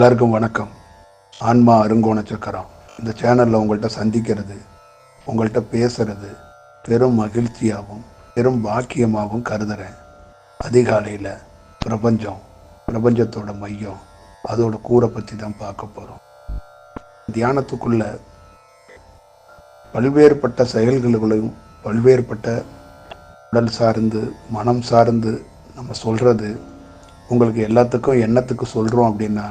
எல்லாருக்கும் வணக்கம். ஆன்மா அருங்கோண சக்கரம். இந்த சேனலில் உங்கள்கிட்ட சந்திக்கிறது உங்கள்கிட்ட பேசுறது பெரும் மகிழ்ச்சியாகவும் பெரும் பாக்கியமாகவும் கருதுகிறேன் அதிகாலையில் பிரபஞ்சம் பிரபஞ்சத்தோட மையம் அதோட கூரை பற்றி தான் பார்க்க போகிறோம் தியானத்துக்குள்ள பல்வேறுபட்ட செயல்களுக்குள்ளையும் பல்வேறுபட்ட உடல் சார்ந்து மனம் சார்ந்து நம்ம சொல்கிறது உங்களுக்கு எல்லாத்துக்கும் எண்ணத்துக்கு சொல்கிறோம் அப்படின்னா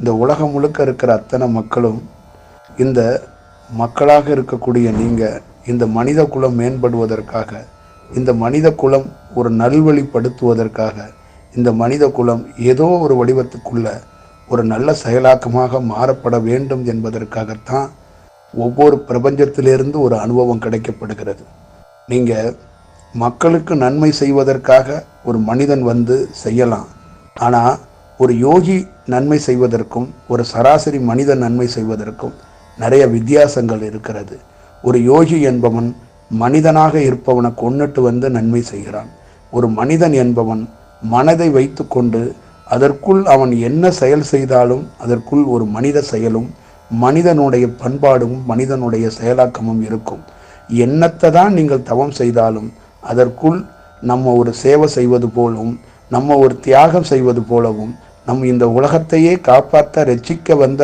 இந்த உலகம் முழுக்க இருக்கிற அத்தனை மக்களும் இந்த மக்களாக இருக்கக்கூடிய நீங்கள் இந்த மனித குலம் மேம்படுவதற்காக இந்த மனித குலம் ஒரு நல்வழிப்படுத்துவதற்காக இந்த மனித குலம் ஏதோ ஒரு வடிவத்துக்குள்ள ஒரு நல்ல செயலாக்கமாக மாறப்பட வேண்டும் என்பதற்காகத்தான் ஒவ்வொரு பிரபஞ்சத்திலிருந்து ஒரு அனுபவம் கிடைக்கப்படுகிறது. நீங்கள் மக்களுக்கு நன்மை செய்வதற்காக ஒரு மனிதன் வந்து செய்யலாம். ஆனால் ஒரு யோகி நன்மை செய்வதற்கும் ஒரு சராசரி மனிதன் நன்மை செய்வதற்கும் நிறைய வித்தியாசங்கள் இருக்கிறது. ஒரு யோகி என்பவன் மனிதனாக இருப்பவனை கொண்டுட்டு வந்து நன்மை செய்கிறான். ஒரு மனிதன் என்பவன் மனதை வைத்துக்கொண்டு அதற்குள் அவன் என்ன செயல் செய்தாலும் அதற்குள் ஒரு மனித செயலும் மனிதனுடைய பண்பாடும் மனிதனுடைய செயலாக்கமும் இருக்கும். என்னத்தை தான் நீங்கள் தவம் செய்தாலும் அதற்குள் நம்ம ஒரு சேவை செய்வது போலவும் நம்ம ஒரு தியாகம் செய்வது போலவும் நம் இந்த உலகத்தையே காப்பாற்ற ரட்சிக்க வந்த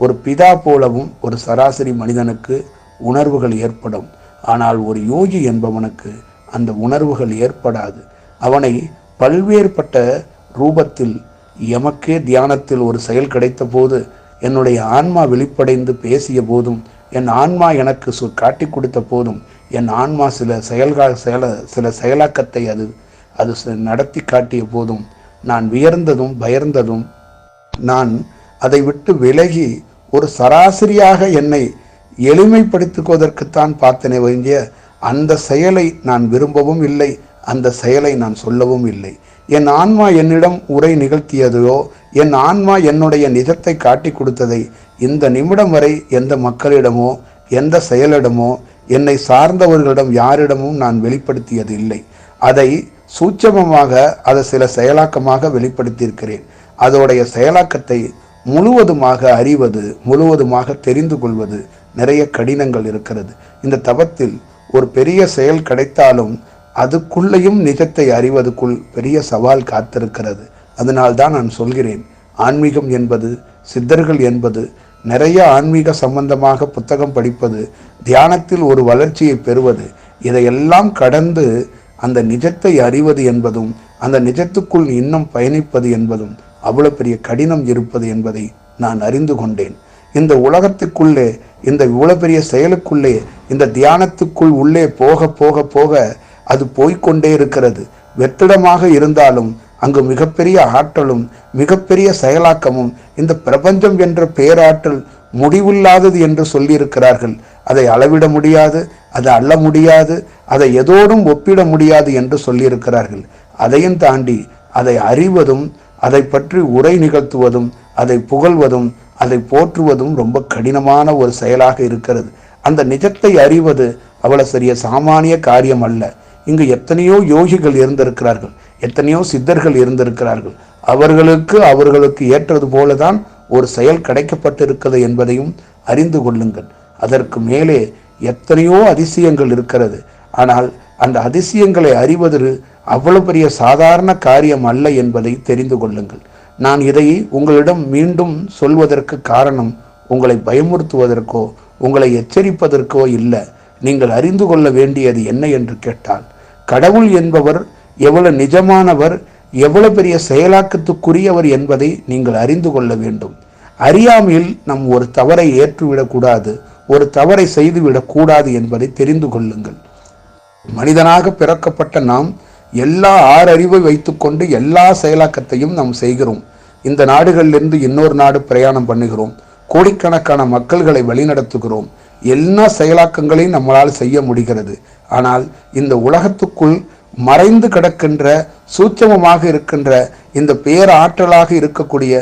ஒரு பிதா போலவும் ஒரு சராசரி மனிதனுக்கு உணர்வுகள் ஏற்படும். ஆனால் ஒரு யோகி என்பவனுக்கு அந்த உணர்வுகள் ஏற்படாது. அவனை பல்வேறுபட்ட ரூபத்தில் எமக்கே தியானத்தில் ஒரு செயல் கிடைத்த போது என்னுடைய ஆன்மா வெளிப்படைந்து பேசிய போதும் என் ஆன்மா எனக்கு சொ காட்டி கொடுத்த போதும் என் ஆன்மா சில செயல்கா செயல சில செயலாக்கத்தை அது அது ச- நடத்தி காட்டிய போதும் நான் வியர்ந்ததும் பயர்ந்ததும் நான் அதை விட்டு விலகி ஒரு சராசரியாக என்னை எளிமைப்படுத்திக்குவதற்குத்தான் பார்த்தனே ஒழிய அந்த செயலை நான் விரும்பவும் இல்லை அந்த செயலை நான் சொல்லவும் இல்லை. என் ஆன்மா என்னிடம் உரை நிகழ்த்தியதையோ என் ஆன்மா என்னுடைய நிஜத்தை காட்டி கொடுத்ததை இந்த நிமிடம் வரை எந்த மக்களிடமோ எந்த செயலிடமோ என்னை சார்ந்தவர்களிடம் யாரிடமும் நான் வெளிப்படுத்தியது இல்லை அதை சூட்சமமாக அதை சில செயலாக்கமாக வெளிப்படுத்தியிருக்கிறேன். அதோடைய செயலாக்கத்தை முழுவதுமாக அறிவது முழுவதுமாக தெரிந்து கொள்வது நிறைய கடினங்கள் இருக்கிறது. இந்த தவத்தில் ஒரு பெரிய செயல் கிடைத்தாலும் அதுக்குள்ளேயும் நிஜத்தை அறிவதுக்குள் பெரிய சவால் காத்திருக்கிறது. அதனால்தான் நான் சொல்கிறேன் ஆன்மீகம் என்பது சித்தர்கள் என்பது நிறைய ஆன்மீக சம்பந்தமாக புத்தகம் படிப்பது தியானத்தில் ஒரு வளர்ச்சியை பெறுவது இதையெல்லாம் கடந்து அந்த நிஜத்தை அறிவது என்பதும் அந்த நிஜத்துக்குள் இன்னும் பயணிப்பது என்பதும் அவ்வளவு பெரிய கடினம் இருப்பது என்பதை நான் அறிந்து கொண்டேன். இந்த உலகத்துக்குள்ளே இந்த இவ்வளவு பெரிய செயலுக்குள்ளே இந்த தியானத்துக்குள் உள்ளே போக போக போக அது போய்க்கொண்டே இருக்கிறது. வெற்றிடமாக இருந்தாலும் அங்கு மிகப்பெரிய ஆற்றலும் மிகப்பெரிய செயலாக்கமும் இந்த பிரபஞ்சம் என்ற பேராற்றல் முடிவில்லாதது என்று சொல்லியிருக்கிறார்கள். அதை அளவிட முடியாது அதை அள்ள முடியாது அதை எதோடும் ஒப்பிட முடியாது என்று சொல்லியிருக்கிறார்கள். அதையும் தாண்டி அதை அறிவதும் அதை பற்றி உரை நிகழ்த்துவதும் அதை புகழ்வதும் அதை போற்றுவதும் ரொம்ப கடினமான ஒரு செயலாக இருக்கிறது. அந்த நிஜத்தை அறிவது அவ்வளோ சரிய சாமானிய காரியம் அல்ல. இங்கு எத்தனையோ யோகிகள் இருந்திருக்கிறார்கள் எத்தனையோ சித்தர்கள் இருந்திருக்கிறார்கள். அவர்களுக்கு அவர்களுக்கு ஏற்றது போலதான் ஒரு செயல் கிடைக்கப்பட்டிருக்கிறது என்பதையும் அறிந்து கொள்ளுங்கள். அதற்கு மேலே எத்தனையோ அதிசயங்கள் இருக்கிறது. ஆனால் அந்த அதிசயங்களை அறிவது அவ்வளவு பெரிய சாதாரண காரியம் அல்ல என்பதை தெரிந்து கொள்ளுங்கள். நான் இதை உங்களிடம் மீண்டும் சொல்வதற்கு காரணம் உங்களை பயமுறுத்துவதற்கோ உங்களை எச்சரிப்பதற்கோ இல்லை. நீங்கள் அறிந்து கொள்ள வேண்டியது என்ன என்று கேட்டால் கடவுள் என்பவர் எவ்வளவு நிஜமானவர் எவ்வளவு பெரிய செயலாக்கத்துக்குரியவர் என்பதை நீங்கள் அறிந்து கொள்ள வேண்டும். அறியாமையில் நம் ஒரு தவறை ஏற்றுவிடக்கூடாது ஒரு தவறை செய்துவிடக்கூடாது என்பதை தெரிந்து கொள்ளுங்கள். மனிதனாக பிறக்கப்பட்ட நாம் எல்லா ஆறறிவை வைத்துக்கொண்டு எல்லா செயலாக்கத்தையும் நாம் செய்கிறோம். இந்த நாடுகளிலிருந்து இன்னொரு நாடு பிரயாணம் பண்ணுகிறோம். கோடிக்கணக்கான மக்கள்களை வழிநடத்துகிறோம். எல்லா செயலாக்கங்களையும் நம்மளால் செய்ய முடிகிறது. ஆனால் இந்த உலகத்துக்குள் மறைந்து கிடக்கின்ற சூட்சமமாக இருக்கின்ற இந்த பேராற்றலாக இருக்கக்கூடிய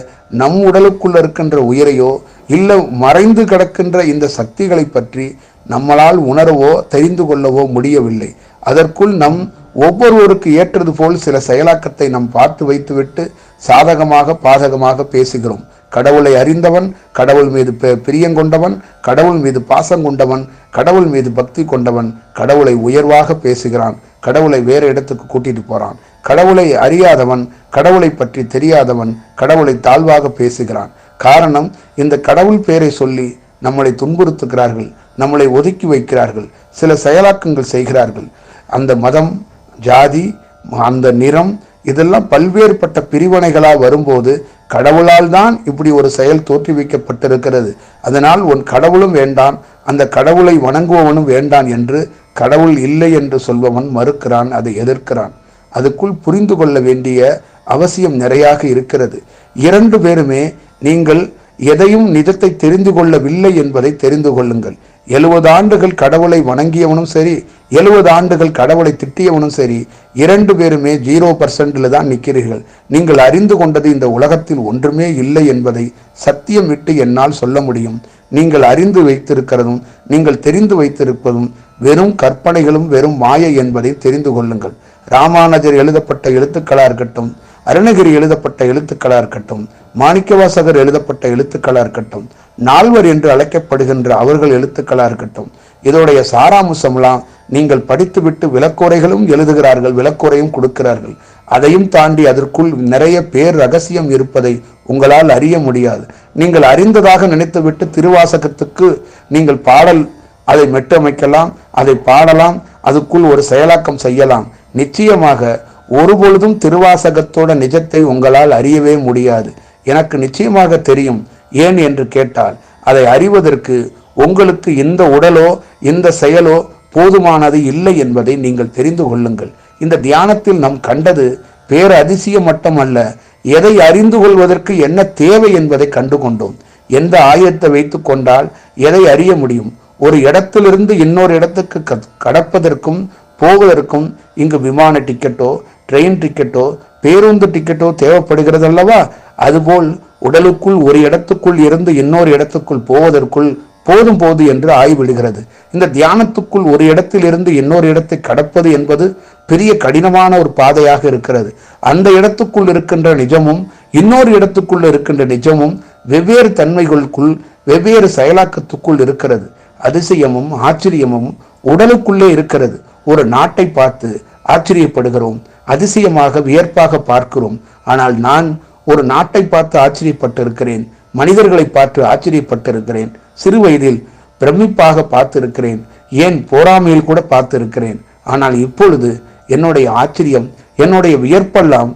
நம் உடலுக்குள்ள இருக்கின்ற உயிரையோ இல்லை மறைந்து கிடக்கின்ற இந்த சக்திகளை பற்றி நம்மளால் உணரவோ தெரிந்து கொள்ளவோ முடியவில்லை. அதற்குள் நம் ஒவ்வொருவருக்கு ஏற்றது போல் சில செயலாக்கத்தை நாம் பார்த்து வைத்துவிட்டு சாதகமாக பாதகமாக பேசுகிறோம். கடவுளை அறிந்தவன் கடவுள் மீது பெ- பிரியங்கொண்டவன் கடவுள் மீது பாசம் கொண்டவன் கடவுள் மீது பக்தி கொண்டவன் கடவுளை உயர்வாக பேசுகிறான் கடவுளை வேறு இடத்துக்கு கூட்டிட்டு போறான். கடவுளை அறியாதவன் கடவுளை பற்றி தெரியாதவன் கடவுளை தாழ்வாக பேசுகிறான். காரணம் இந்த கடவுள் பேரை சொல்லி நம்மளை துன்புறுத்துகிறார்கள் நம்மளை ஒதுக்கி வைக்கிறார்கள் சில செயலாக்கங்கள் செய்கிறார்கள். அந்த மதம் ஜாதி அந்த நிறம் இதெல்லாம் பல்வேறுபட்ட பிரிவினைகளாக வரும்போது கடவுளால் தான் இப்படி ஒரு செயல் தோற்றுவிக்கப்பட்டிருக்கிறது. அதனால் உன் கடவுளும் வேண்டான் அந்த கடவுளை வணங்குபவனும் வேண்டான் என்று கடவுள் இல்லை என்று சொல்பவன் மறுக்கிறான் அதை எதிர்க்கிறான். அதுக்குள் புரிந்து கொள்ள வேண்டிய அவசியம் நிறையாக இருக்கிறது. இரண்டு பேருமே நீங்கள் எதையும் நிஜத்தை தெரிந்து கொள்ளவில்லை என்பதை தெரிந்து கொள்ளுங்கள். எழுபது ஆண்டுகள் கடவுளை வணங்கியவனும் சரி எழுபது ஆண்டுகள் கடவுளை திட்டியவனும் சரி இரண்டு பேருமே ஜீரோ பர்சன்டில் தான் நிற்கிறீர்கள் நீங்கள் அறிந்து கொண்டது இந்த உலகத்தில் ஒன்றுமே இல்லை என்பதை சத்தியம் விட்டு என்னால் சொல்ல முடியும். நீங்கள் அறிந்து வைத்திருக்கிறதும் நீங்கள் தெரிந்து வைத்திருப்பதும் வெறும் கற்பனைகளும் வெறும் மாயை என்பதை தெரிந்து கொள்ளுங்கள். ராமானுஜர் எழுதப்பட்ட எழுத்துக்களாக இருக்கட்டும் அருணகிரி எழுதப்பட்ட எழுத்துக்களாக இருக்கட்டும் மாணிக்கவாசகர் எழுதப்பட்ட எழுத்துக்களாக இருக்கட்டும் நால்வர் என்று அழைக்கப்படுகின்ற அவர்கள் எழுத்துக்களாக இருக்கட்டும் இதோடைய சாராம்சம்லாம் நீங்கள் படித்துவிட்டு விளக்குறைகளும் எழுதுகிறார்கள் விளக்குறையும் கொடுக்கிறார்கள். அதையும் தாண்டி அதற்குள் நிறைய பேர் ரகசியம் இருப்பதை உங்களால் அறிய முடியாது. நீங்கள் அறிந்ததாக நினைத்துவிட்டு திருவாசகத்துக்கு நீங்கள் பாடல் அதை மெட்டமைக்கலாம் அதை பாடலாம் அதுக்குள் ஒரு செயலாக்கம் செய்யலாம். நிச்சயமாக ஒருபொழுதும் திருவாசகத்தோட நிஜத்தை உங்களால் அறியவே முடியாது. எனக்கு நிச்சயமாக தெரியும் ஏன் என்று கேட்டால் அதை அறிவதற்கு உங்களுக்கு இந்த உடலோ இந்த செயலோ போதுமானது இல்லை என்பதை நீங்கள் தெரிந்து கொள்ளுங்கள். இந்த தியானத்தில் நாம் கண்டது பேர அதிசயம் மட்டுமல்ல எதை அறிந்து கொள்வதற்கு என்ன தேவை என்பதை கண்டு கொண்டோம் எந்த ஆயத்தை வைத்து கொண்டால் எதை அறிய முடியும்? ஒரு இடத்திலிருந்து இன்னொரு இடத்துக்கு க- கடப்பதற்கும் போவதற்கும் இங்கு விமான டிக்கெட்டோ ட்ரெயின் டிக்கெட்டோ பேருந்து டிக்கெட்டோ தேவைப்படுகிறது அல்லவா அதுபோல் உடலுக்குள் ஒரு இடத்துக்குள் இருந்து இன்னொரு இடத்துக்குள் போவதற்குள் போதும் போது என்று ஆய்விடுகிறது. இந்த தியானத்துக்குள் ஒரு இடத்தில் இருந்து இன்னொரு இடத்தை கடப்பது என்பது பெரிய கடினமான ஒரு பாதையாக இருக்கிறது. அந்த இடத்துக்குள் இருக்கின்ற நிஜமும் இன்னொரு இடத்துக்குள் இருக்கின்ற நிஜமும் வெவ்வேறு தன்மைகளுக்குள் வெவ்வேறு செயலாக்கத்துக்குள் இருக்கிறது. அதிசயமும் ஆச்சரியமும் உடலுக்குள்ளே இருக்கிறது. ஒரு நாட்டை பார்த்து ஆச்சரியப்படுகிறோம். அதிசயமாக வியர்ப்பாக பார்க்கிறோம். ஆனால் நான் ஒரு நாட்டை பார்த்து ஆச்சரியப்பட்டிருக்கிறேன். மனிதர்களை பார்த்து ஆச்சரியப்பட்டிருக்கிறேன். சிறு வயதில் பிரமிப்பாக பார்த்திருக்கிறேன். ஏன் போராமையில் கூட பார்த்திருக்கிறேன். ஆனால் இப்பொழுது என்னுடைய ஆச்சரியம் என்னுடைய வியர்ப்பெல்லாம்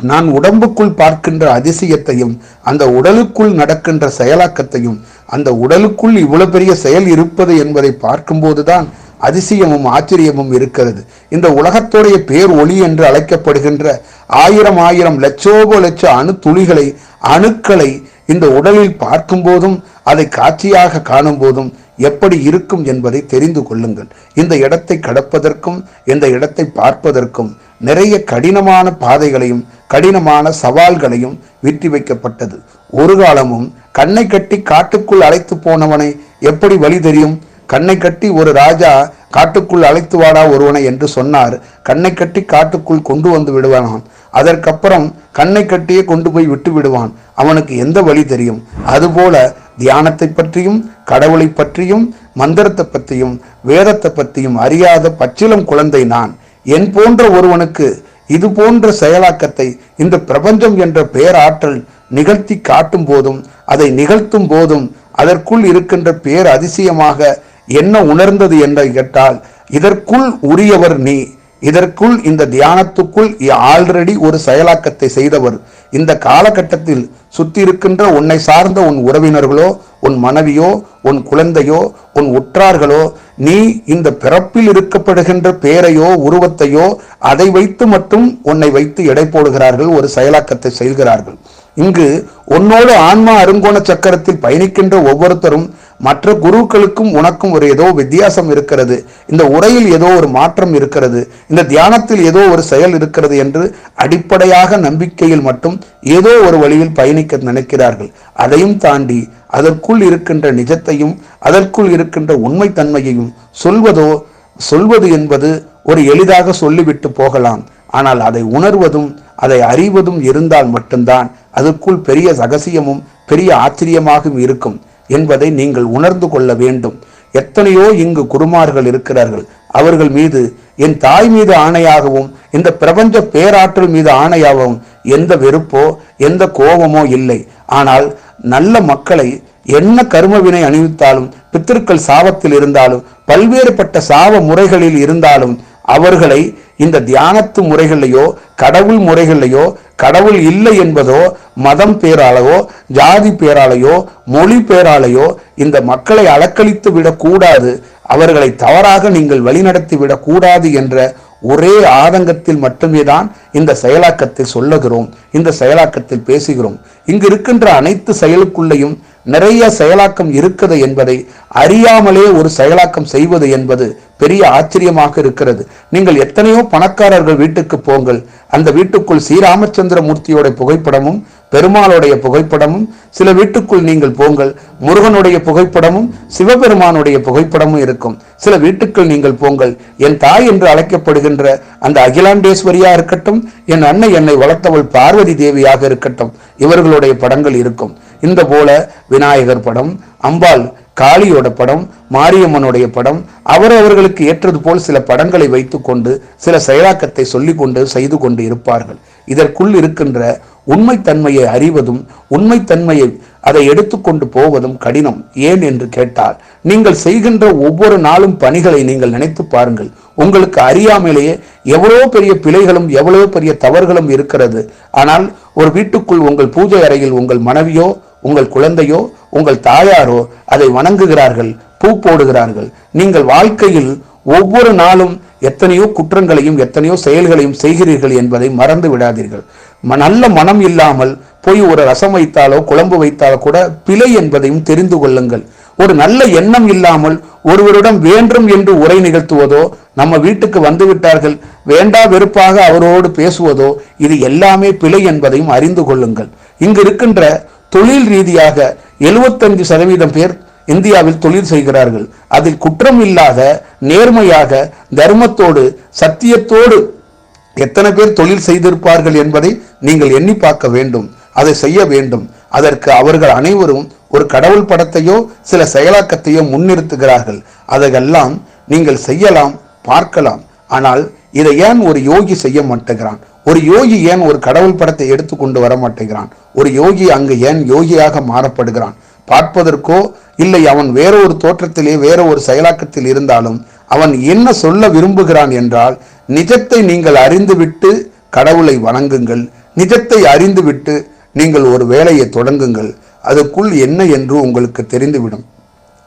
நான் உடம்புக்குள் பார்க்கின்ற அதிசயத்தையும் அந்த உடலுக்குள் நடக்கின்ற செயலாக்கத்தையும் அந்த உடலுக்குள் இவ்வளவு பெரிய செயல் இருப்பது என்பதை பார்க்கும்போதுதான் அதிசயமும் ஆச்சரியமும் இருக்கிறது. இந்த உலகத்துடைய பேர் ஒளி என்று அழைக்கப்படுகின்ற ஆயிரம் ஆயிரம் லட்சோப லட்ச அணு துளிகளை அணுக்களை இந்த உடலில் பார்க்கும்போதும் அதை காட்சியாக காணும் போதும் எப்படி இருக்கும் என்பதை தெரிந்து கொள்ளுங்கள். இந்த இடத்தை கடப்பதற்கும் இந்த இடத்தை பார்ப்பதற்கும் நிறைய கடினமான பாதைகளையும் கடினமான சவால்களையும் வெற்றி வைக்கப்பட்டது. ஒரு காலமும் கண்ணை கட்டி காட்டுக்குள் அழைத்து போனவனை எப்படி வழி தெரியும்? கண்ணை கட்டி ஒரு ராஜா காட்டுக்குள் அழைத்து வாடா ஒருவனை என்று சொன்னார். கண்ணை கட்டி காட்டுக்குள் கொண்டு வந்து விடுவானான் அதற்கப்புறம் கண்ணை கட்டியே கொண்டு போய் விட்டு விடுவான். அவனுக்கு எந்த வழி தெரியும்? அதுபோல தியானத்தை பற்றியும் கடவுளை பற்றியும் மந்திரத்தை பற்றியும் வேதத்தை பற்றியும் அறியாத பச்சிலம் குழந்தை நான். என் போன்ற ஒருவனுக்கு இது போன்ற செயலாக்கத்தை இந்த பிரபஞ்சம் என்ற பேராற்றல் நிகழ்த்தி காட்டும் போதும் அதை நிகழ்த்தும் போதும் அதற்குள் இருக்கின்ற பேர் அதிசயமாக என்ன உணர்ந்தது என்று கேட்டால் இதற்குள் உரியவர் நீ இதற்குள் இந்த தியானத்துக்குள் ஆல்ரெடி ஒரு செயலாக்கத்தை செய்தவர். இந்த காலகட்டத்தில் சுத்தி இருக்கின்ற உன்னை சார்ந்த உன் உறவினர்களோ உன் மனைவியோ உன் குழந்தையோ உன் உற்றார்களோ நீ இந்த பிறப்பில் இருக்கப்படுகின்ற பேரையோ உருவத்தையோ அதை வைத்து மட்டும் உன்னை வைத்து எடை போடுகிறார்கள் ஒரு செயலாக்கத்தை செய்கிறார்கள். இங்கு உன்னோடு ஆன்மா அருங்கோண சக்கரத்தில் பயணிக்கின்ற ஒவ்வொருத்தரும் மற்ற குருக்களுக்கும் உனக்கும் ஒரு ஏதோ வித்தியாசம் இருக்கிறது. இந்த உரையில் ஏதோ ஒரு மாற்றம் இருக்கிறது. இந்த தியானத்தில் ஏதோ ஒரு செயல் இருக்கிறது என்று அடிப்படையாக நம்பிக்கையில் மட்டும் ஏதோ ஒரு வழியில் பயணிக்க நினைக்கிறார்கள். அதையும் தாண்டி அதற்குள் இருக்கின்ற நிஜத்தையும் அதற்குள் இருக்கின்ற உண்மைத்தன்மையையும் சொல்வதோ சொல்வது என்பது ஒரு எளிதாக சொல்லிவிட்டு போகலாம். ஆனால் அதை உணர்வதும் அதை அறிவதும் இருந்தால் மட்டும்தான் அதற்குள் பெரிய ரகசியமும் பெரிய ஆச்சரியமாகவும் இருக்கும். என்பதை நீங்கள் உணர்ந்து கொள்ள வேண்டும். எத்தனையோ இங்கு குருமார்கள் இருக்கிறார்கள். அவர்கள் மீது என் தாய் மீது ஆணையாகவும் இந்த பிரபஞ்ச பேராற்றல் மீது ஆணையாகவும் எந்த வெறுப்போ எந்த கோபமோ இல்லை. ஆனால் நல்ல மக்களை என்ன கருமவினை அணிவித்தாலும் பித்திருக்கள் சாபத்தில் இருந்தாலும் பல்வேறுபட்ட சாப முறைகளில் இருந்தாலும் அவர்களை இந்த தியானத்து முறைகளையோ கடவுள் முறைகளையோ கடவுள் இல்லை என்பதோ மதம் பேராலையோ ஜாதி பேராலையோ மொழி பேராலையோ இந்த மக்களை அலக்களித்து விடக்கூடாது அவர்களை தவறாக நீங்கள் வழிநடத்தி விடக்கூடாது என்ற ஒரே ஆதங்கத்தில் மட்டுமே தான் இந்த செயலாக்கத்தை சொல்லுகிறோம் இந்த செயலாக்கத்தில் பேசுகிறோம். இங்கு இருக்கின்ற அனைத்து செயலுக்குள்ளேயும் நிறைய செயலாக்கம் இருக்குது என்பதை அறியாமலே ஒரு செயலாக்கம் செய்வது என்பது பெரிய ஆச்சரியமாக இருக்கிறது. நீங்கள் எத்தனையோ பணக்காரர்கள் வீட்டுக்கு போங்கள். அந்த வீட்டுக்குள் ஸ்ரீராமச்சந்திர மூர்த்தியோட புகைப்படமும் பெருமாளுடைய புகைப்படமும் சில வீட்டுக்குள் நீங்கள் போங்கள். முருகனுடைய புகைப்படமும் சிவபெருமானுடைய புகைப்படமும் இருக்கும். சில வீட்டுக்குள் நீங்கள் போங்கள். என் தாய் என்று அழைக்கப்படுகின்ற அந்த அகிலாண்டேஸ்வரியா இருக்கட்டும் என் அன்னை என்னை வளர்த்தவள் பார்வதி தேவியாக இருக்கட்டும் இவர்களுடைய படங்கள் இருக்கும். இந்த போல விநாயகர் படம் அம்பாள் காளியோட படம் மாரியம்மனுடைய படம் அவரவர்களுக்கு ஏற்றது போல் சில படங்களை வைத்துக்கொண்டு சில செயலாக்கத்தை சொல்லிக்கொண்டு செய்து கொண்டு இருப்பார்கள். இதற்குள் இருக்கின்ற உண்மைத்தன்மையை அறிவதும் உண்மைத்தன்மையை அதை எடுத்துக்கொண்டு போவதும் கடினம். ஏன் என்று கேட்டால் நீங்கள் செய்கின்ற ஒவ்வொரு நாளும் பணிகளை நீங்கள் நினைத்து பாருங்கள். உங்களுக்கு அறியாமலேயே எவ்வளோ பெரிய பிழைகளும் எவ்வளோ பெரிய தவறுகளும் இருக்கிறது. ஆனால் ஒரு வீட்டுக்குள் உங்கள் பூஜை அறையில் உங்கள் மனைவியோ உங்கள் குழந்தையோ உங்கள் தாயாரோ அதை வணங்குகிறார்கள் பூ போடுகிறார்கள். நீங்கள் வாழ்க்கையில் ஒவ்வொரு நாளும் எத்தனையோ குற்றங்களையும் எத்தனையோ செயல்களையும் செய்கிறீர்கள் என்பதை மறந்து விடாதீர்கள். ம- நல்ல மனம் இல்லாமல் போய் ஒரு ரசம் வைத்தாலோ குழம்பு வைத்தாலோ கூட பிழை என்பதையும் தெரிந்து கொள்ளுங்கள். ஒரு நல்ல எண்ணம் இல்லாமல் ஒருவரிடம் வேண்டும் என்று உரை நிகழ்த்துவதோ நம்ம வீட்டுக்கு வந்துவிட்டார்கள் வேண்டா வெறுப்பாக அவரோடு பேசுவதோ இது எல்லாமே பிழை என்பதையும் அறிந்து கொள்ளுங்கள். இங்கு இருக்கின்ற தொழில் ரீதியாக 75% சதவீதம் பேர் இந்தியாவில் தொழில் செய்கிறார்கள். அதில் குற்றம் இல்லாத நேர்மையாக தர்மத்தோடு சத்தியத்தோடு எத்தனை பேர் தொழில் செய்திருப்பார்கள் என்பதை நீங்கள் எண்ணி பார்க்க வேண்டும். அதை செய்ய வேண்டும். அதற்கு அவர்கள் அனைவரும் ஒரு கடவுள் படத்தையோ சில செயலாக்கத்தையோ முன்னிறுத்துகிறார்கள். அதையெல்லாம் நீங்கள் செய்யலாம் பார்க்கலாம். ஆனால் இதை ஏன் ஒரு யோகி செய்ய மாட்டேங்கிறான்? ஒரு யோகி ஏன் ஒரு கடவுள் படத்தை எடுத்து கொண்டு வர மாட்டேங்கிறான்? ஒரு யோகி அங்கு ஏன் யோகியாக மாறப்படுகிறான்? பார்ப்பதற்கோ இல்லை அவன் வேற ஒரு தோற்றத்திலே வேற ஒரு செயலாக்கத்தில் இருந்தாலும் அவன் என்ன சொல்ல விரும்புகிறான் என்றால் நிஜத்தை நீங்கள் அறிந்துவிட்டு கடவுளை வணங்குங்கள். நிஜத்தை அறிந்துவிட்டு நீங்கள் ஒரு வேலையை தொடங்குங்கள். அதுக்குள் என்ன என்று உங்களுக்கு தெரிந்துவிடும்.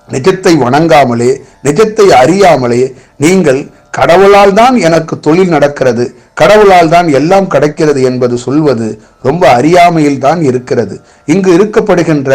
நிஜத்தை வணங்காமலே நிஜத்தை அறியாமலே நீங்கள் கடவுளால் தான் எனக்கு தொழில் நடக்கிறது கடவுளால் தான் எல்லாம் கிடைக்கிறது என்பது சொல்வது ரொம்ப அறியாமையில் தான் இருக்கிறது. இங்கு இருக்கப்படுகின்ற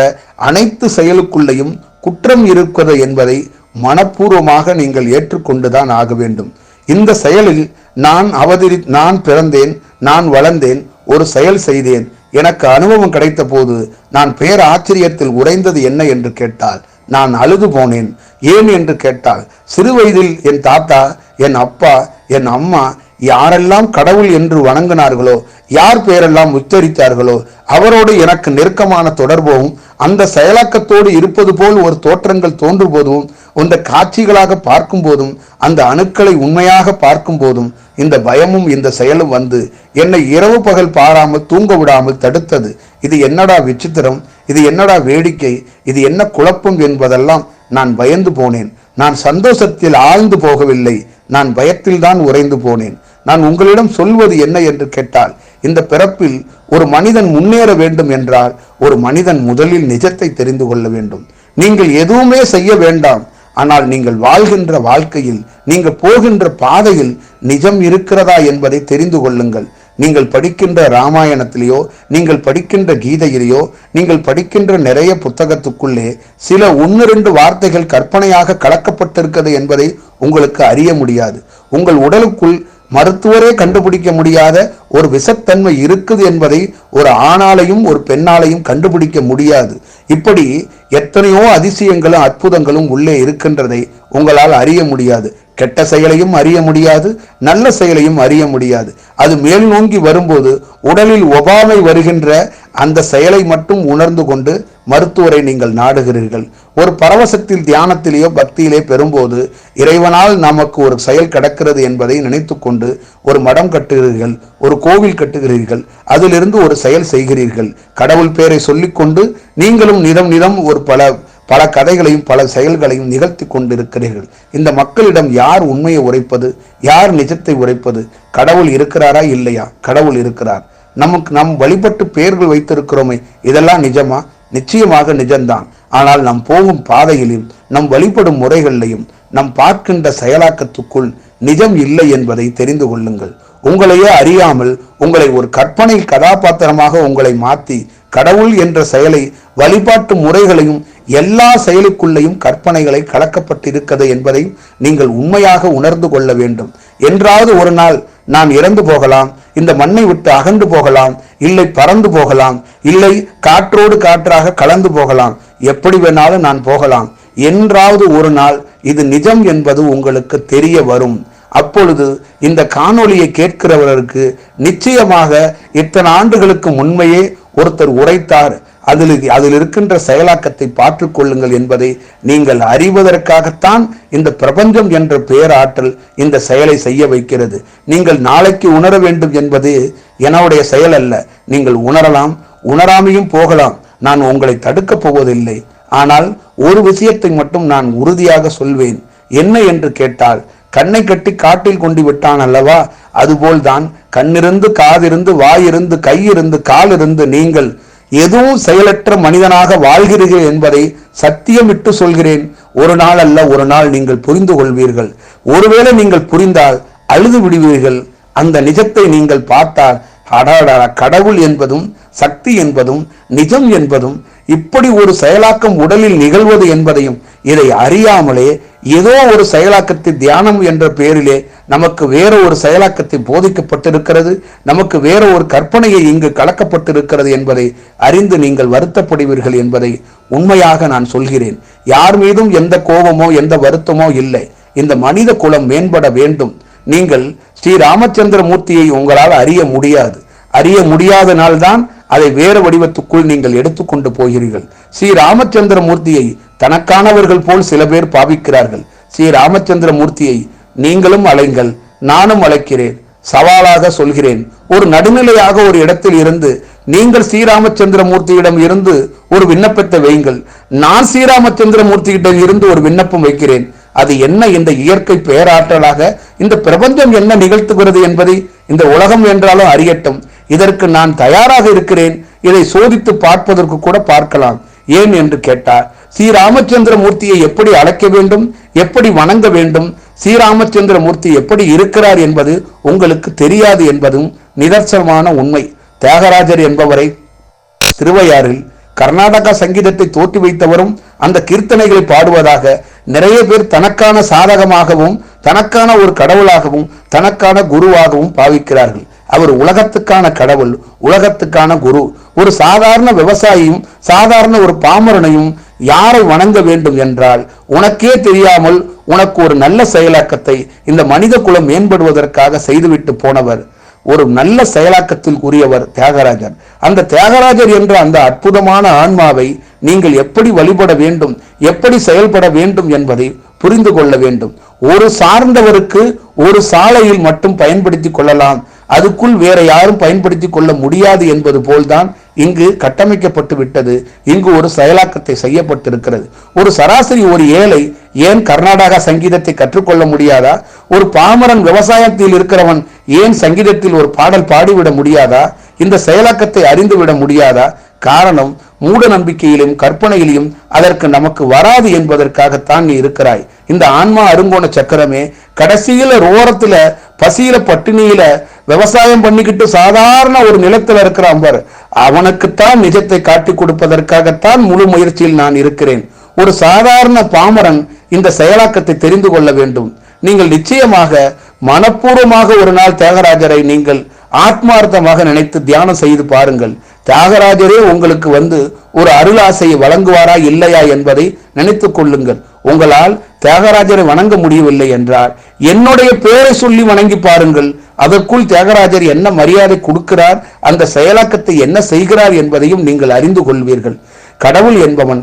அனைத்து செயலுக்குள்ளேயும் குற்றம் இருக்கிறது என்பதை மனப்பூர்வமாக நீங்கள் ஏற்றுக்கொண்டுதான் ஆக வேண்டும். இந்த செயலில் நான் அவதரி நான் பிறந்தேன் நான் வளர்ந்தேன் ஒரு செயல் செய்தேன் எனக்கு அனுபவம் கிடைத்த போது நான் பேர் ஆச்சரியத்தில் உறைந்தது என்ன என்று கேட்டால் நான் அழுது போனேன். ஏன் என்று கேட்டால் சிறு வயதில் என் தாத்தா என் அப்பா என் அம்மா யாரெல்லாம் கடவுள் என்று வணங்கினார்களோ யார் பேரெல்லாம் உச்சரித்தார்களோ அவரோடு எனக்கு நெருக்கமான தொடர்பும் அந்த செயலாக்கத்தோடு இருப்பது போல் ஒரு தோற்றங்கள் தோன்றும் போதும் அந்த காட்சிகளாக பார்க்கும் போதும் அந்த அணுக்களை உண்மையாக பார்க்கும் போதும் இந்த பயமும் இந்த செயலும் வந்து என்னை இரவு பகல் பாராமல் தூங்க விடாமல் தடுத்தது. இது என்னடா விசித்திரம்? இது என்னடா வேடிக்கை? இது என்ன குழப்பம் என்பதெல்லாம் நான் பயந்து போனேன். நான் சந்தோஷத்தில் ஆழ்ந்து போகவில்லை. நான் பயத்தில்தான் உறைந்து போனேன். நான் உங்களிடம் சொல்வது என்ன என்று கேட்டால் இந்த பிறப்பில் ஒரு மனிதன் முன்னேற வேண்டும் என்றால் ஒரு மனிதன் முதலில் நிஜத்தை தெரிந்து கொள்ள வேண்டும். நீங்கள் எதுவுமே செய்ய வேண்டாம். ஆனால் நீங்கள் வாழ்கின்ற வாழ்க்கையில் நீங்கள் போகின்ற பாதையில் நிஜம் இருக்கிறதா என்பதை தெரிந்து கொள்ளுங்கள். நீங்கள் படிக்கின்ற ராமாயணத்திலேயோ நீங்கள் படிக்கின்ற கீதையிலேயோ நீங்கள் படிக்கின்ற நிறைய புத்தகத்துக்குள்ளே சில ஒன்று ரெண்டு வார்த்தைகள் கற்பனையாக கலக்கப்பட்டிருக்கிறது என்பதை உங்களுக்கு அறிய முடியாது. உங்கள் உடலுக்குள் மருத்துவரே கண்டுபிடிக்க முடியாத ஒரு விஷத்தன்மை இருக்குது என்பதை ஒரு ஆணாலையும் ஒரு பெண்ணாலையும் கண்டுபிடிக்க முடியாது. இப்படி எத்தனையோ அதிசயங்களும் அற்புதங்களும் உள்ளே இருக்கின்றதை உங்களால் அறிய முடியாது. கெட்ட செயலையும் அறிய முடியாது நல்ல செயலையும் அறிய முடியாது. அது மேல் நோங்கி வரும்போது உடலில் ஒபாமை வருகின்ற அந்த செயலை மட்டும் உணர்ந்து கொண்டு மருத்துவரை நீங்கள் நாடுகிறீர்கள். ஒரு பரவசத்தில் தியானத்திலேயோ பக்தியிலே பெறும்போது இறைவனால் நமக்கு ஒரு செயல் கிடக்கிறது என்பதை நினைத்து கொண்டு ஒரு மடம் கட்டுகிறீர்கள் ஒரு கோவில் கட்டுகிறீர்கள் அதிலிருந்து ஒரு செயல் செய்கிறீர்கள். கடவுள் பேரை சொல்லிக்கொண்டு நீங்களும் நிறம் நிறம் ஒரு பல பல கதைகளையும் பல செயல்களையும் நிகழ்த்தி கொண்டிருக்கிறீர்கள். இந்த மக்களிடம் யார் உண்மையை உரைப்பது? யார் நிஜத்தை உரைப்பது? கடவுள் இருக்கிறாரா இல்லையா? கடவுள் இருக்கிறார். நமக்கு நம் வழிபட்டு பெயர்கள் வைத்திருக்கிறோமே இதெல்லாம் நிஜமா? நிச்சயமாக நிஜம்தான். ஆனால் நம் போகும் பாதையிலும் நம் வழிபடும் முறைகளிலையும் நம் பார்க்கின்ற செயலாக்கத்துக்குள் நிஜம் இல்லை என்பதை தெரிந்து கொள்ளுங்கள். உங்களையே அறியாமல் உங்களை ஒரு கற்பனை கதாபாத்திரமாக உங்களை மாற்றி கடவுள் என்ற செயலை வழிபாட்டு முறைகளையும் எல்லா செயலுக்குள்ளேயும் கற்பனைகளை கலக்கப்பட்டிருக்கிறது என்பதையும் நீங்கள் உண்மையாக உணர்ந்து கொள்ள வேண்டும். என்றாவது ஒரு நாள் நான் இறந்து போகலாம் இந்த மண்ணை விட்டு அகன்று போகலாம் இல்லை பறந்து போகலாம் இல்லை காற்றோடு காற்றாக கலந்து போகலாம் எப்படி வேணாலும் நான் போகலாம். என்றாவது ஒரு நாள் இது நிஜம் என்பது உங்களுக்கு தெரிய வரும். அப்பொழுது இந்த காணொளியை கேட்கிறவர்களுக்கு நிச்சயமாக இத்தனை ஆண்டுகளுக்கு முன்மையே ஒருத்தர் உரைத்தார். அதில் அதில் இருக்கின்ற செயலாக்கத்தை பார்த்துக்கொள்ளுங்கள் என்பதை நீங்கள் அறிவதற்காகத்தான் இந்த பிரபஞ்சம் என்ற பேராற்றல் இந்த செயலை செய்ய வைக்கிறது. நீங்கள் நாளைக்கு உணர வேண்டும் என்பது என்னுடைய செயல் அல்ல. நீங்கள் உணரலாம் உணராமையும் போகலாம். நான் உங்களை தடுக்கப் போவதில்லை. ஆனால் ஒரு விஷயத்தை மட்டும் நான் உறுதியாக சொல்வேன். என்ன என்று கேட்டால் கண்ணை கட்டி காட்டில் கொண்டு விட்டான் அல்லவா? அதுபோல்தான் கண்ணிருந்து காதிருந்து வாயிருந்து கையிருந்து காலிருந்து நீங்கள் எதுவும் செயலற்ற மனிதனாக வாழ்கிறீர்கள் என்பதை சத்தியமிட்டு சொல்கிறேன். ஒரு நாள் அல்ல ஒரு நாள் நீங்கள் புரிந்து கொள்வீர்கள். ஒருவேளை நீங்கள் புரிந்தால் அழுது விடுவீர்கள். அந்த நிஜத்தை நீங்கள் பார்த்தால் அடாடா கடவுள் என்பதும் சக்தி என்பதும் நிஜம் என்பதும் இப்படி ஒரு செயலாக்கம் உடலில் நிகழ்வது என்பதையும் இதை அறியாமலே ஏதோ ஒரு செயலாக்கத்தை தியானம் என்ற பெயரிலே நமக்கு வேற ஒரு செயலாக்கத்தை போதிக்கப்பட்டிருக்கிறது நமக்கு வேற ஒரு கற்பனையை இங்கு கலக்கப்பட்டிருக்கிறது என்பதை அறிந்து நீங்கள் வருத்தப்படுவீர்கள் என்பதை உண்மையாக நான் சொல்கிறேன். யார் மீதும் எந்த கோபமோ எந்த வருத்தமோ இல்லை. இந்த மனித குலம் மேம்பட வேண்டும். நீங்கள் ஸ்ரீ ராமச்சந்திர மூர்த்தியை உங்களால் அறிய முடியாது. அறிய முடியாத நாள்தான் அதை வேறு வடிவத்துக்குள் நீங்கள் எடுத்துக்கொண்டு போகிறீர்கள். ஸ்ரீ ராமச்சந்திர மூர்த்தியை தனக்கானவர்கள் போல் சில பேர் பாவிக்கிறார்கள். ஸ்ரீ ராமச்சந்திர மூர்த்தியை நீங்களும் அலைங்கள் நானும் அழைக்கிறேன் சவாலாக சொல்கிறேன். ஒரு நடுநிலையாக ஒரு இடத்தில் இருந்து நீங்கள் ஸ்ரீராமச்சந்திர மூர்த்தியிடம் இருந்து ஒரு விண்ணப்பத்தை வையுங்கள். நான் ஸ்ரீராமச்சந்திர மூர்த்தியிடம் இருந்து ஒரு விண்ணப்பம் வைக்கிறேன். அது என்ன இந்த இயற்கை பேராற்றலாக இந்த பிரபஞ்சம் என்ன நிகழ்த்துகிறது என்பதை இந்த உலகம் என்றாலும் அறியட்டும். இதற்கு நான் தயாராக இருக்கிறேன். இதை சோதித்து பார்ப்பதற்கு கூட பார்க்கலாம். ஏன் என்று கேட்டார். ஸ்ரீராமச்சந்திர மூர்த்தியை எப்படி அழைக்க வேண்டும் எப்படி வணங்க வேண்டும் ஸ்ரீராமச்சந்திர மூர்த்தி எப்படி இருக்கிறார் என்பது உங்களுக்கு தெரியாது என்பதும் நிதர்சனமான உண்மை. தியாகராஜர் என்பவரை திருவையாறில் கர்நாடக சங்கீதத்தை தோற்றி வைத்தவரும் அந்த கீர்த்தனைகளை பாடுவதாக நிறைய பேர் தனக்கான சாதகமாகவும் தனக்கான ஒரு கடவுளாகவும் தனக்கான குருவாகவும் பாவிக்கிறார்கள். அவர் உலகத்துக்கான கடவுள் உலகத்துக்கான குரு. ஒரு சாதாரண விவசாயியும் சாதாரண ஒரு பாமரனையும் யாரை வணங்க வேண்டும் என்றால் உனக்கே தெரியாமல் உனக்கு ஒரு நல்ல செயலாக்கத்தை இந்த மனித குலம் மேம்படுவதற்காக செய்துவிட்டு போனவர் ஒரு நல்ல செயலாக்கத்தில் கூறியவர் தியாகராஜர். அந்த தியாகராஜர் என்ற அந்த அற்புதமான ஆன்மாவை நீங்கள் எப்படி வழிபட வேண்டும் எப்படி செயல்பட வேண்டும் என்பதை புரிந்து கொள்ள வேண்டும். ஒரு சார்ந்தவருக்கு ஒரு சாலையில் மட்டும் பயன்படுத்தி கொள்ளலாம். அதுக்குள் வேற யாரும் பயன்படுத்தி கொள்ள முடியாது என்பது போல்தான் இங்கு கட்டமைக்கப்பட்டு விட்டது. இங்கு ஒரு செயலாக்கத்தை செய்யப்பட்டிருக்கிறது. ஒரு சராசரி ஒரு ஏழை ஏன் கர்நாடகா சங்கீதத்தை கற்றுக்கொள்ள முடியாதா? ஒரு பாமரன் விவசாயத்தில் இருக்கிறவன் ஏன் சங்கீதத்தில் ஒரு பாடல் பாடிவிட முடியாதா? இந்த செயலாக்கத்தை அறிந்துவிட முடியாதா? காரணம் மூட நம்பிக்கையிலும் கற்பனையிலும் அதற்கு நமக்கு வராது என்பதற்காகத்தான் நீ இருக்கிறாய். இந்த ஆன்மா அருங்கோண சக்கரமே கடைசியில ரோரத்துல பசியில பட்டினியில விவசாயம் பண்ணிக்கிட்டு சாதாரண ஒரு நிலத்துல இருக்கிறான் பாரு. அவனுக்குத்தான் நிஜத்தை காட்டி கொடுப்பதற்காகத்தான் முழு முயற்சியில் நான் இருக்கிறேன். ஒரு சாதாரண பாமரன் இந்த செயலாக்கத்தை தெரிந்து கொள்ள வேண்டும். நீங்கள் நிச்சயமாக மனப்பூர்வமாக ஒரு நாள் தியாகராஜரை நீங்கள் ஆத்மார்த்தமாக நினைத்து தியானம் செய்து பாருங்கள். தியாகராஜரே உங்களுக்கு வந்து ஒரு அருளாசையை வழங்குவாரா இல்லையா என்பதை நினைத்துக் கொள்ளுங்கள். உங்களால் தியாகராஜரை வணங்க முடியவில்லை என்றால் என்னுடைய பேரை சொல்லி வணங்கி பாருங்கள். அதற்குள் தியாகராஜர் என்ன மரியாதை கொடுக்கிறார் அந்த செயலாக்கத்தை என்ன செய்கிறார் என்பதையும் நீங்கள் அறிந்து கொள்வீர்கள். கடவுள் என்பவன்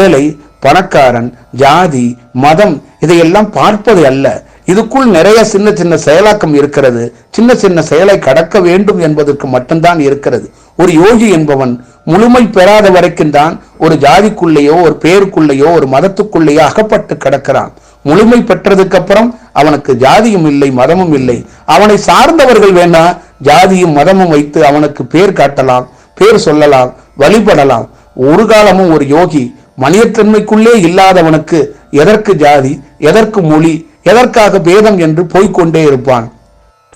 ஏழை பணக்காரன் ஜாதி மதம் இதையெல்லாம் பார்ப்பது அல்ல. இதுக்குள் நிறைய சின்ன சின்ன செயலாக்கம் இருக்கிறது. சின்ன சின்ன செயலை கடக்க வேண்டும் என்பதற்கு மட்டும்தான் இருக்கிறது. ஒரு யோகி என்பவன் முழுமை பெறாத வரைக்கும் தான் ஒரு ஜாதிக்குள்ளேயோ ஒரு பேருக்குள்ளேயோ ஒரு மதத்துக்குள்ளேயோ அகப்பட்டு கிடக்கிறான். முழுமை பெற்றதுக்கு அப்புறம் அவனுக்கு ஜாதியும் இல்லை மதமும் இல்லை. அவனை சார்ந்தவர்கள் வேணா ஜாதியும் மதமும் வைத்து அவனுக்கு பேர் காட்டலாம் பேர் சொல்லலாம் வழிபடலாம். ஒரு காலமும் ஒரு யோகி மனிதத்தன்மைக்குள்ளே இல்லாதவனுக்கு எதற்கு ஜாதி எதற்கு மொழி எதற்காக பேதம் என்று போய்க்கொண்டே இருப்பான்?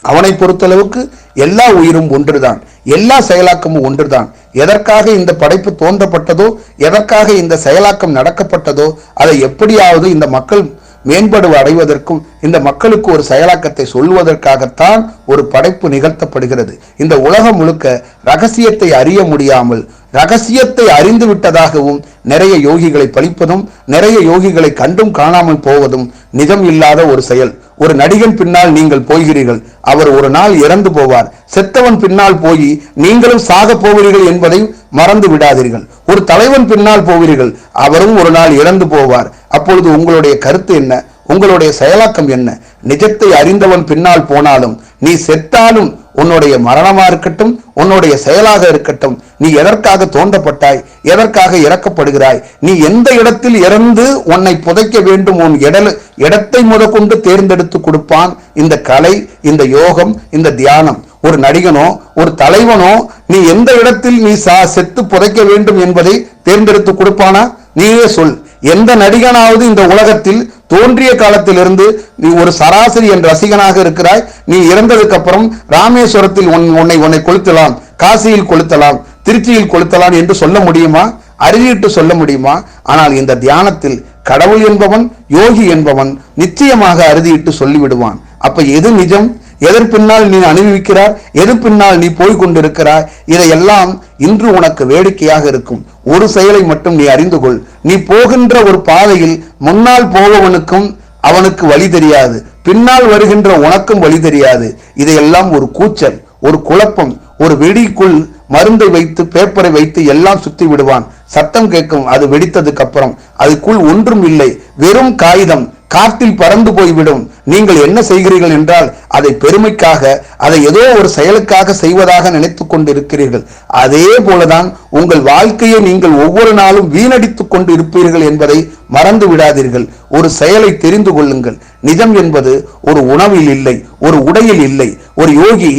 அவனை பொறுத்தளவுக்கு எல்லா உயிரும் ஒன்றுதான் எல்லா செயலாக்கமும் ஒன்றுதான். எதற்காக இந்த படைப்பு தோன்றப்பட்டதோ எதற்காக இந்த செயலாக்கம் நடக்கப்பட்டதோ அதை எப்படியாவது இந்த மக்கள் மேம்படு அடைவதற்கும் இந்த மக்களுக்கு ஒரு செயலாக்கத்தை சொல்வதற்காகத்தான் ஒரு படைப்பு நிகழ்த்தப்படுகிறது. இந்த உலகம் முழுக்க ரகசியத்தை அறிய முடியாமல் ரகசியத்தை அறிந்து விட்டதாகவும் நிறைய யோகிகளை பழிப்பதும் நிறைய யோகிகளை கண்டும் காணாமல் போவதும் நிஜம் இல்லாத ஒரு செயல். ஒரு நடிகன் பின்னால் நீங்கள் போகிறீர்கள். அவர் ஒரு நாள் இறந்து போவார். செத்தவன் பின்னால் போய் நீங்களும் சாக போகிறீர்கள் என்பதை மறந்து விடாதீர்கள். ஒரு தலைவன் பின்னால் போவீர்கள். அவரும் ஒரு நாள் இறந்து போவார். அப்பொழுது உங்களுடைய கருத்து என்ன? உங்களுடைய செயலாக்கம் என்ன? நிஜத்தை அறிந்தவன் பின்னால் போனாலும் நீ செத்தாலும் உன்னுடைய மரணமா இருக்கட்டும் உன்னுடைய செயலாக இருக்கட்டும் நீ எதற்காக தோன்றப்பட்டாய் எதற்காக இறக்கப்படுகிறாய் நீ எந்த இடத்தில் இறந்து உன்னை புதைக்க வேண்டும் உன் இடல் இடத்தை முதற்கொண்டு தேர்ந்தெடுத்து கொடுப்பான். இந்த கலை இந்த யோகம் இந்த தியானம். ஒரு நடிகனோ ஒரு தலைவனோ நீ எந்த இடத்தில் நீ சா செத்து புதைக்க வேண்டும் என்பதை தேர்ந்தெடுத்து கொடுப்பானா? நீயே சொல். எந்த நடிகனாவது இந்த உலகத்தில் தோன்றிய காலத்திலிருந்து நீ ஒரு சராசரி என் ரசிகனாக இருக்கிறாய். நீ இறந்ததுக்கு அப்புறம் ராமேஸ்வரத்தில் உன் உன்னை உன்னை கொளுத்தலாம் காசியில் கொளுத்தலாம் திருச்சியில் கொளுத்தலாம் என்று சொல்ல முடியுமா? அருகிட்டு சொல்ல முடியுமா? ஆனால் இந்த தியானத்தில் கடவுள் என்பவன் யோகி என்பவன் நிச்சயமாக அறுதியிட்டு சொல்லிவிடுவான். அப்ப எது நிஜம்? எதன் பின்னால் நீ அனுபவிக்கிறாய் எது பின்னால் நீ போய் கொண்டிருக்கிறாய் இதையெல்லாம் இன்று உனக்கு வேடிக்கையாக இருக்கும். ஒரு செயலை மட்டும் நீ அறிந்து கொள். நீ போகின்ற ஒரு பாதையில் முன்னால் போபவனுக்கும் அவனுக்கு வழி தெரியாது. பின்னால் வருகின்ற உனக்கும் வழி தெரியாது. இதையெல்லாம் ஒரு கூச்சல் ஒரு குழப்பம் ஒரு வெடிக்குள் மருந்தை வைத்து பேப்பரை வைத்து எல்லாம் சுத்தி விடுவான் சத்தம் கேட்கும் அது வெடித்ததுக்கு அப்புறம். அதுக்குள் ஒன்றும் இல்லை. வெறும் காகிதம். காற்றில் பறந்து போய்விடும். நீங்கள் என்ன செய்கிறீர்கள் என்றால் அதை பெருமைக்காக அதை ஏதோ ஒரு செயலுக்காக செய்வதாக நினைத்துக் கொண்டிருக்கிறீர்கள். அதே போலதான் உங்கள் வாழ்க்கையை நீங்கள் ஒவ்வொரு நாளும் வீணடித்துக் கொண்டு இருப்பீர்கள் என்பதை மறந்து விடாதீர்கள். ஒரு செயலை தெரிந்து கொள்ளுங்கள். நிஜம் என்பது ஒரு உணவில் இல்லை ஒரு உடையில் இல்லை. ஒரு யோகி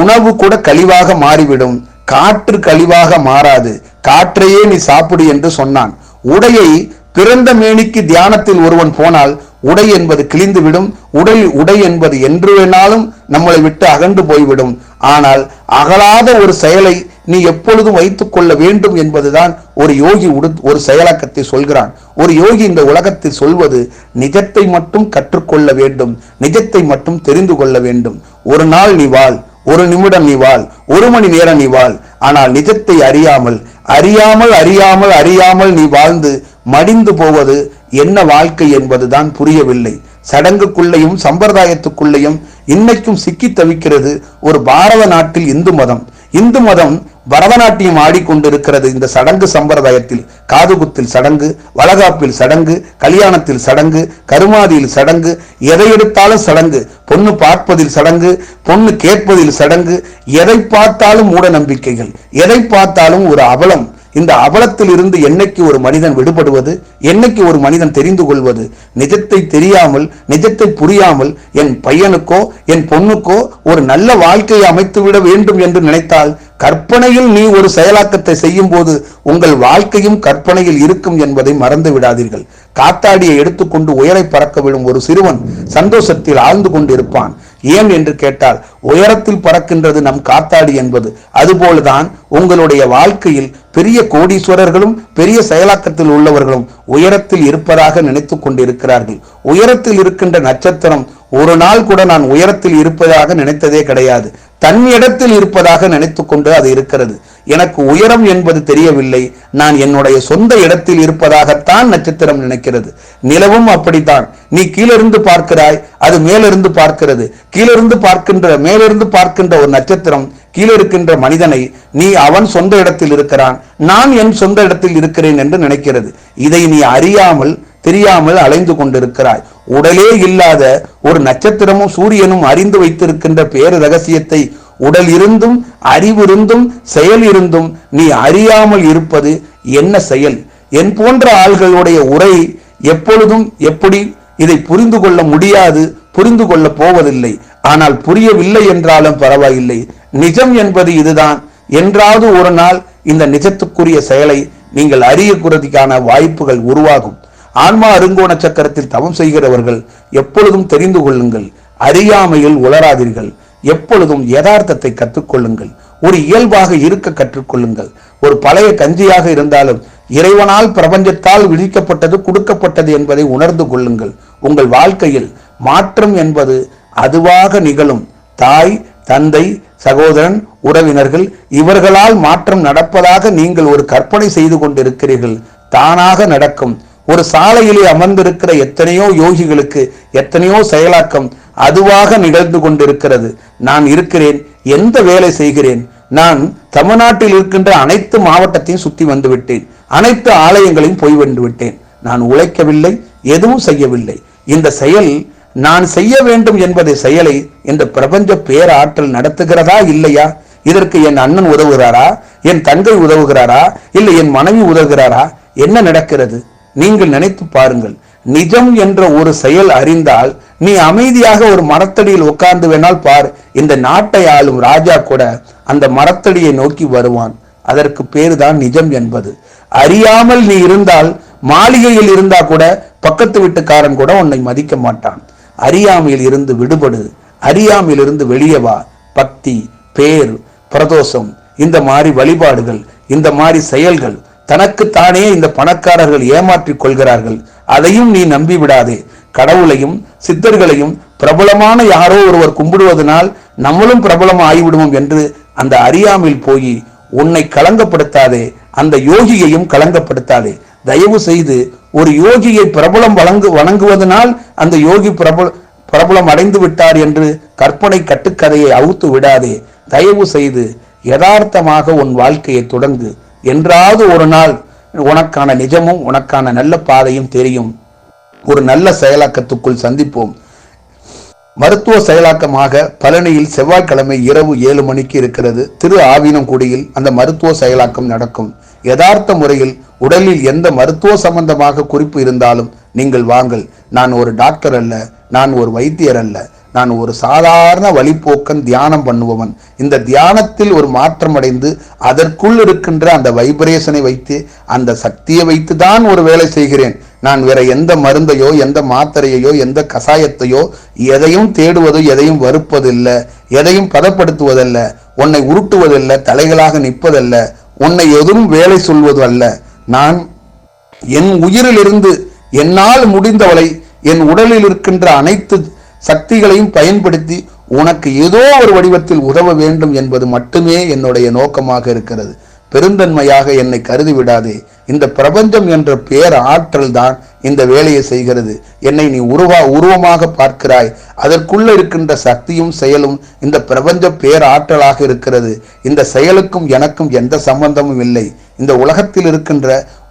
உணவு கூட கழிவாக மாறிவிடும். காற்று கழிவாக மாறாது. காற்றையே நீ சாப்பிடு என்று சொன்னான். உடையை பிறந்த மேனிக்கு தியானத்தில் ஒருவன் போனால் உடை என்பது கிழிந்துவிடும். உடல் உடை என்பது என்று வேணாலும் நம்மளை விட்டு அகன்று போய்விடும். ஆனால் அகலாத ஒரு செயலை நீ எப்பொழுதும் வைத்துக் கொள்ள வேண்டும் என்பதுதான் ஒரு யோகி உடு ஒரு செயலாக்கத்தை சொல்கிறான். ஒரு யோகி இந்த உலகத்தில் சொல்வது நிஜத்தை மட்டும் கற்றுக்கொள்ள வேண்டும். நிஜத்தை மட்டும் தெரிந்து கொள்ள வேண்டும். ஒரு நாள் நீ வாழ் ஒரு நிமிடம் நீ வாழ் ஒரு மணி நேரம் நீ வாழ். ஆனால் நிஜத்தை அறியாமல் அறியாமல் அறியாமல் அறியாமல் நீ வாழ்ந்து மடிந்து போவது என்ன வாழ்க்கை என்பதுதான் புரியவில்லை. சடங்குக்குள்ளேயும் சம்பிரதாயத்துக்குள்ளேயும் இன்னைக்கும் சிக்கி தவிக்கிறது ஒரு பாரத நாட்டில் இந்து மதம். இந்து மதம் பரதநாட்டியம் ஆடிக்கொண்டிருக்கிறது இந்த சடங்கு சம்பிரதாயத்தில். காதுகுத்தில் சடங்கு வளகாப்பில் சடங்கு கல்யாணத்தில் சடங்கு கருமாதியில் சடங்கு எதை எடுத்தாலும் சடங்கு பொண்ணு பார்ப்பதில் சடங்கு பொண்ணு கேட்பதில் சடங்கு எதை பார்த்தாலும் மூட நம்பிக்கைகள் எதை பார்த்தாலும் ஒரு அவலம் இந்த அவலத்தில் இருந்து என்னைக்கு ஒரு மனிதன் விடுபடுவது என்னைக்கு ஒரு மனிதன் தெரிந்து கொள்வது நிஜத்தை தெரியாமல் நிஜத்தை புரியாமல் என் பையனுக்கோ என் பொண்ணுக்கோ ஒரு நல்ல வாழ்க்கையை அமைத்துவிட வேண்டும் என்று நினைத்தால் கற்பனையில் நீ ஒரு செயலாக்கத்தை செய்யும் போது உங்கள் வாழ்க்கையும் கற்பனையில் இருக்கும் என்பதை மறந்து விடாதீர்கள். காத்தாடியை எடுத்துக்கொண்டு உயரை பறக்க விடும் ஒரு சிறுவன் சந்தோஷத்தில் ஆழ்ந்து கொண்டிருப்பான். ஏன் என்று கேட்டால் உயரத்தில் பறக்கின்றது நம் காத்தாடி என்பது. அதுபோலதான் உங்களுடைய வாழ்க்கையில் பெரிய கோடீஸ்வரர்களும் பெரிய செயலாக்கத்தில் உள்ளவர்களும் உயரத்தில் இருப்பதாக நினைத்து கொண்டிருக்கிறார்கள். உயரத்தில் இருக்கின்ற நட்சத்திரம் ஒரு நாள் கூட நான் உயரத்தில் இருப்பதாக நினைத்ததே கிடையாது. தன் இடத்தில் இருப்பதாக நினைத்து கொண்டு அது இருக்கிறது. எனக்கு உயரம் என்பது தெரியவில்லை. நான் என்னுடைய சொந்த இடத்தில் இருப்பதாகத்தான் நட்சத்திரம் நினைக்கிறது. நிலவும் அப்படித்தான். நீ கீழிருந்து பார்க்கிறாய் அது மேலிருந்து பார்க்கிறது. கீழிருந்து பார்க்கின்ற மேலிருந்து பார்க்கின்ற ஒரு நட்சத்திரம் கீழே இருக்கின்ற மனிதனை நீ அவன் சொந்த இடத்தில் இருக்கிறான். நான் என் சொந்த இடத்தில் இருக்கிறேன் என்று நினைக்கிறது. இதை நீ அறியாமல் தெரியாமல் அலைந்து கொண்டிருக்கிறாய். உடலே இல்லாத ஒரு நட்சத்திரமும் சூரியனும் அறிந்து வைத்திருக்கின்ற பேரு ரகசியத்தை உடல் இருந்தும் அறிவிருந்தும் செயல் இருந்தும் நீ அறியாமல் இருப்பது என்ன செயல்? என் போன்ற ஆள்களுடைய உரை எப்பொழுதும் எப்படி இதை புரிந்து கொள்ள முடியாது புரிந்து கொள்ள போவதில்லை. ஆனால் புரியவில்லை என்றாலும் பரவாயில்லை. நிஜம் என்பது இதுதான். என்றாவது ஒரு நாள் இந்த நிஜத்துக்குரிய செயலை நீங்கள் அறியக்குறதுக்கான வாய்ப்புகள் உருவாகும். ஆன்மா அருங்கோண சக்கரத்தில் தவம் செய்கிறவர்கள் எப்பொழுதும் தெரிந்து கொள்ளுங்கள். அறியாமையில் உளராதீர்கள். எப்பொழுதும் யதார்த்தத்தை கற்றுக்கொள்ளுங்கள். ஒரு இயல்பாக இருக்க கற்றுக்கொள்ளுங்கள். ஒரு பழைய கஞ்சியாக இருந்தாலும் இறைவனால் பிரபஞ்சத்தால் விதிக்கப்பட்டது கொடுக்கப்பட்டது என்பதை உணர்ந்து கொள்ளுங்கள். உங்கள் வாழ்க்கையில் மாற்றம் என்பது அதுவாக நிகழும். தாய் தந்தை சகோதரன் உறவினர்கள் இவர்களால் மாற்றம் நடப்பதாக நீங்கள் ஒரு கற்பனை செய்து கொண்டிருக்கிறீர்கள். தானாக நடக்கும். ஒரு சாலையிலே அமர்ந்திருக்கிற எத்தனையோ யோகிகளுக்கு எத்தனையோ செயலாக்கம் அதுவாக நிகழ்ந்து கொண்டிருக்கிறது. நான் இருக்கிறேன் எந்த வேலை செய்கிறேன்? நான் தமிழ்நாட்டில் இருக்கின்ற அனைத்து மாவட்டத்தையும் சுத்தி வந்துவிட்டேன். அனைத்து ஆலயங்களையும் போய் வந்து விட்டேன் நான் உழைக்கவில்லை எதுவும் செய்யவில்லை. இந்த செயல் நான் செய்ய வேண்டும் என்பதை செயலை இந்த பிரபஞ்ச பேராற்றல் நடத்துகிறதா இல்லையா? இதற்கு என் அண்ணன் உதவுகிறாரா? என் தங்கை உதவுகிறாரா? இல்லை என் மனைவி உதவுகிறாரா? என்ன நடக்கிறது? நீங்கள் நினைத்து பாருங்கள். நிஜம் என்ற ஒரு செயல் அறிந்தால் நீ அமைதியாக ஒரு மரத்தடியில் உட்கார்ந்து வேணால் பார். இந்த நாட்டை ஆளும் ராஜா கூட அந்த மரத்தடியை நோக்கி வருவான். அதற்கு பேருதான் நிஜம் என்பது. அறியாமல் நீ இருந்தால் மாளிகையில் இருந்தா கூட பக்கத்து வீட்டுக்காரன் கூட உன்னை மதிக்க மாட்டான். அறியாமையில் இருந்து விடுபடு. அறியாமையில் இருந்து வெளியே வா. பக்தி பேர் பிரதோஷம் இந்த மாதிரி வழிபாடுகள் இந்த மாதிரி செயல்கள் தனக்குத்தானே இந்த பணக்காரர்கள் ஏமாற்றிக் கொள்கிறார்கள். அதையும் நீ நம்பி விடாதே. கடவுளையும் சித்தர்களையும் பிரபலமான யாரோ ஒருவர் கும்பிடுவதனால் நம்மளும் பிரபலம் ஆகிவிடுவோம் என்று அந்த அறியாமையில் போய் உன்னை களங்கப்படுத்தாதே அந்த யோகியையும் களங்கப்படுத்தாதே தயவு செய்து ஒரு யோகியை பிரபலம் வழங்கு வணங்குவதனால் அந்த யோகி பிரபல பிரபலம் அடைந்து விட்டார் என்று கற்பனை கட்டுக்கதையை அவுத்து விடாதே. தயவு செய்து யதார்த்தமாக உன் வாழ்க்கையை தொடங்கு. என்றாவது ஒரு நாள் உனக்கான நிஜமும் உனக்கான நல்ல பாதையும் தெரியும். ஒரு நல்ல செயலாக்கத்துக்குள் சந்திப்போம். மருத்துவ செயலாக்கமாக பழனியில் செவ்வாய்க்கிழமை இரவு ஏழு மணிக்கு இருக்கிறது. திரு. ஆவினங்குடியில் அந்த மருத்துவ செயலாக்கம் நடக்கும். யதார்த்த முறையில் உடலில் எந்த மருத்துவ சம்பந்தமாக குறிப்பு இருந்தாலும் நீங்கள் வாங்கள் நான் ஒரு டாக்டர் அல்ல நான் ஒரு வைத்தியர் அல்ல நான் ஒரு சாதாரண வழிப்போக்கன் தியானம் பண்ணுபவன். இந்த தியானத்தில் ஒரு மாற்றம் அடைந்து அதற்குள் இருக்கின்ற அந்த வைப்ரேஷனை வைத்து அந்த சக்தியை வைத்து தான் ஒரு வேலை செய்கிறேன். நான் வேற எந்த மருந்தையோ எந்த மாத்திரையோ எந்த கசாயத்தையோ எதையும் தேடுவதோ எதையும் வறுப்பதில்லை எதையும் பதப்படுத்துவதல்ல உன்னை உருட்டுவதல்ல தலைகளாக நிற்பதல்ல. உன்னை எதுவும் வேலை சொல்வது அல்ல. நான் என் உயிரிலிருந்து என்னால் முடிந்தவளை என் உடலில் இருக்கின்ற அனைத்து சக்திகளையும் பயன்படுத்தி உனக்கு ஏதோ ஒரு வடிவத்தில் உதவ வேண்டும் என்பது மட்டுமே என்னுடைய நோக்கமாக இருக்கிறது. பெருந்தன்மையாக என்னை கருதி விடாதே. இந்த பிரபஞ்சம் என்ற பேர் ஆற்றல் தான் இந்த வேலையை செய்கிறது. என்னை நீ உருவா உருவமாக பார்க்கிறாய். அதற்குள்ள இருக்கின்ற சக்தியும் செயலும் இந்த பிரபஞ்ச பேர் ஆற்றலாக இருக்கிறது. இந்த செயலுக்கும் எனக்கும் எந்த சம்பந்தமும் இல்லை. இந்த உலகத்தில் இருக்கின்ற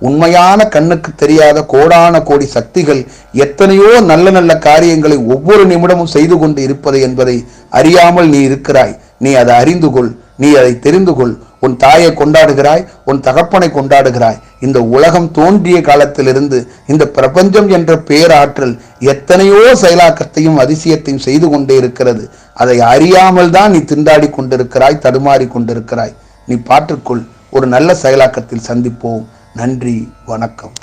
உண்மையான கண்ணுக்கு தெரியாத கோடான கோடி சக்திகள் எத்தனையோ நல்ல நல்ல காரியங்களை ஒவ்வொரு நிமிடமும் செய்து கொண்டு இருப்பது என்பதை அறியாமல் நீ இருக்கிறாய். நீ அதை அறிந்து கொள். நீ அதை தெரிந்து கொள். உன் தாயை கொண்டாடுகிறாய் உன் தகப்பனை கொண்டாடுகிறாய். இந்த உலகம் தோன்றிய காலத்திலிருந்து இந்த பிரபஞ்சம் என்ற பேராற்றல் எத்தனையோ செயலாக்கத்தையும் அதிசயத்தையும் செய்து கொண்டே இருக்கிறது. அதை அறியாமல் தான் நீ திண்டாடி கொண்டிருக்கிறாய் தடுமாறி கொண்டிருக்கிறாய். நீ பாற்றுக்கொள் ஒரு நல்ல செயலாக்கத்தில் சந்திப்போம். நன்றி வணக்கம்.